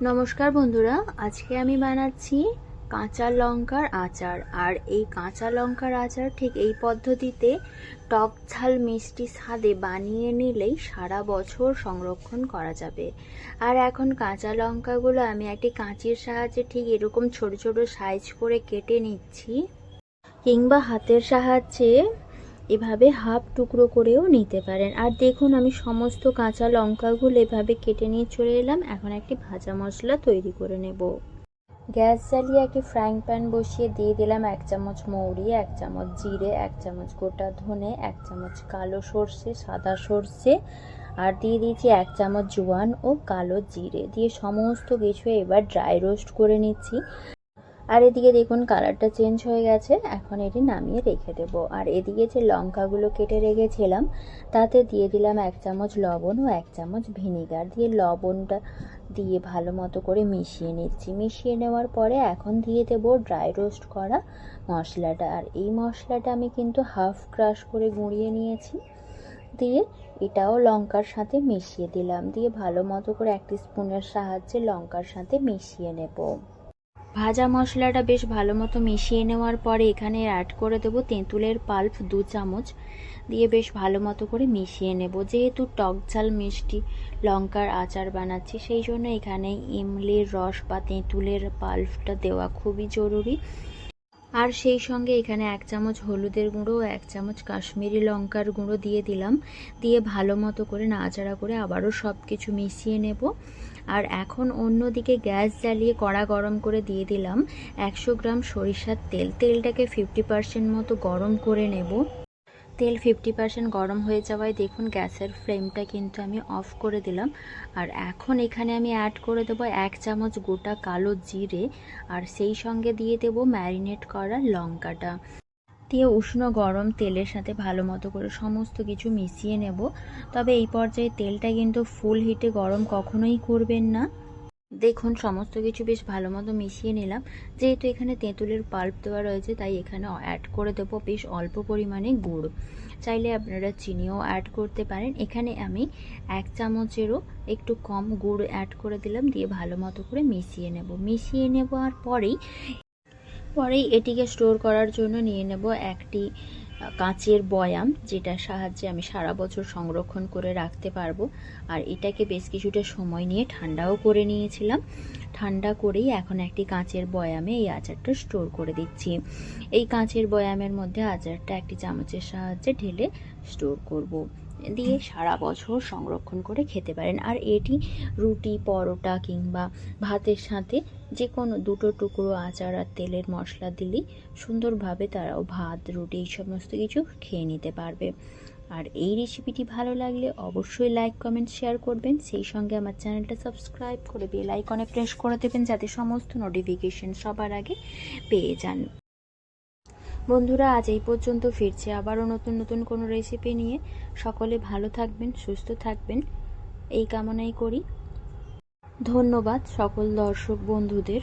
নমস্কার বন্ধুরা, আজকে আমি বানাচ্ছি কাঁচা লঙ্কার আচার। আর এই কাঁচা লঙ্কার আচার ঠিক এই পদ্ধতিতে টক ঝাল মিষ্টি স্বাদে বানিয়ে নিলেই সারা বছর সংরক্ষণ করা যাবে। আর এখন কাঁচা লঙ্কাগুলো আমি একটি কাঁচির সাহায্যে ঠিক এরকম ছোট ছোট সাইজ করে কেটে নিচ্ছি। কিংবা হাতের সাহায্যে এভাবে হাফ টুকরো করেও নিতে পারেন। আর দেখুন, আমি সমস্ত কাঁচা লঙ্কাগুলো এভাবে কেটে নিয়ে চলে এলাম। এখন একটি ভাজা মশলা তৈরি করে নেব। গ্যাস জ্বালিয়ে একটি ফ্রাইং প্যান বসিয়ে দিয়ে দিলাম এক চামচ মৌরি, এক চামচ জিরে, এক চামচ গোটা ধনে, এক চামচ কালো সর্ষে, সাদা সর্ষে, আর দিয়ে দিয়েছি এক চামচ জোয়ান ও কালো জিরে। দিয়ে সমস্ত কিছু এবার ড্রাই রোস্ট করে নিচ্ছি। আর এদিকে দেখুন কালারটা চেঞ্জ হয়ে গেছে, এখন এটি নামিয়ে রেখে দেব। আর এদিকে যে লঙ্কাগুলো কেটে রেখেছিলাম, তাতে দিয়ে দিলাম এক চামচ লবণ ও এক চামচ ভিনিগার। দিয়ে লবণটা দিয়ে ভালো মতো করে মিশিয়ে নিচ্ছি। মিশিয়ে নেওয়ার পরে এখন দিয়ে দেব ড্রাই রোস্ট করা মশলাটা। আর এই মশলাটা আমি কিন্তু হাফ ক্রাশ করে গুঁড়িয়ে নিয়েছি। দিয়ে এটাও লঙ্কার সাথে মিশিয়ে দিলাম। দিয়ে ভালো মতো করে একটি স্পুনের সাহায্যে লঙ্কার সাথে মিশিয়ে নেব। ভাজা মশলাটা বেশ ভালো মতো মিশিয়ে নেওয়ার পরে এখানে অ্যাড করে দেবো তেঁতুলের পাল্প দু চামচ দিয়ে বেশ ভালো মতো করে মিশিয়ে নেব। যেহেতু টক ঝাল মিষ্টি লঙ্কার আচার বানাচ্ছি, সেই জন্য এখানে ইমলির রস বা তেঁতুলের পাল্পটা দেওয়া খুবই জরুরি। আর সেই সঙ্গে এখানে এক চামচ হলুদের গুঁড়ো, এক চামচ কাশ্মীরি লঙ্কার গুঁড়ো দিয়ে দিলাম। দিয়ে ভালো মতো করে নাড়াচাড়া করে আবারও সব কিছু মিশিয়ে নেব। আর এখন অন্যদিকে গ্যাস জ্বালিয়ে কড়া গরম করে দিয়ে দিলাম। একশো গ্রাম সরিষার তেল। তেলটাকে ফিফটি পার্সেন্ট মতো গরম করে নেব। তেল ফিফটি পার্সেন্ট গরম হয়ে যাওয়ায় দেখুন গ্যাসের ফ্লেমটা কিন্তু আমি অফ করে দিলাম। আর এখন এখানে আমি অ্যাড করে দেবো এক চামচ গোটা কালো জিরে আর সেই সঙ্গে দিয়ে দেবো ম্যারিনেট করা লঙ্কাটা। দিয়ে উষ্ণ গরম তেলের সাথে ভালো মতো করে সমস্ত কিছু মিশিয়ে নেব। তবে এই পর্যায়ে তেলটা কিন্তু ফুল হিটে গরম কখনোই করবেন না। দেখুন, সমস্ত কিছু বেশ ভালো মতো মিশিয়ে নিলাম। যেহেতু এখানে তেঁতুলের পাল্প দেওয়া রয়েছে, তাই এখানে অ্যাড করে দেবো বেশ অল্প পরিমাণে গুড়। চাইলে আপনারা চিনিও অ্যাড করতে পারেন। এখানে আমি এক চামচেরও একটু কম গুড় অ্যাড করে দিলাম, দিয়ে ভালো মতো করে মিশিয়ে নেব। মিশিয়ে নেওয়ার পরেই পরেই এটিকে স্টোর করার জন্য নিয়ে নেব একটি কাঁচের বয়াম, যেটার সাহায্যে আমি সারা বছর সংরক্ষণ করে রাখতে পারব। আর এটাকে বেশ কিছুটা সময় নিয়ে ঠান্ডাও করে নিয়েছিলাম। ঠান্ডা করেই এখন একটি কাঁচের বয়ামে এই আচারটা স্টোর করে দিচ্ছি। এই কাঁচের বয়ামের মধ্যে আচারটা একটি চামচের সাহায্যে ঢেলে স্টোর করব। দিয়ে সারা বছর সংরক্ষণ করে খেতে পারেন। আর এটি রুটি, পরোটা কিংবা ভাতের সাথে যে কোনো দুটো টুকরো আচার আর তেলের মশলা দিলেই সুন্দরভাবে তারাও ভাত, রুটি এই সমস্ত কিছু খেয়ে নিতে পারবে। আর এই রেসিপিটি ভালো লাগলে অবশ্যই লাইক কমেন্ট শেয়ার করবেন। সেই সঙ্গে আমার চ্যানেলটা সাবস্ক্রাইব করে বেল আইকনে প্রেস করে দেবেন যাতে সমস্ত নোটিফিকেশন সবার আগে পেয়ে যান। বন্ধুরা, আজ এই পর্যন্ত ফিরছে আবারও নতুন নতুন কোনো রেসিপি নিয়ে। সকলে ভালো থাকবেন, সুস্থ থাকবেন। এই কামনাই করি। ধন্যবাদ সকল দর্শক বন্ধুদের।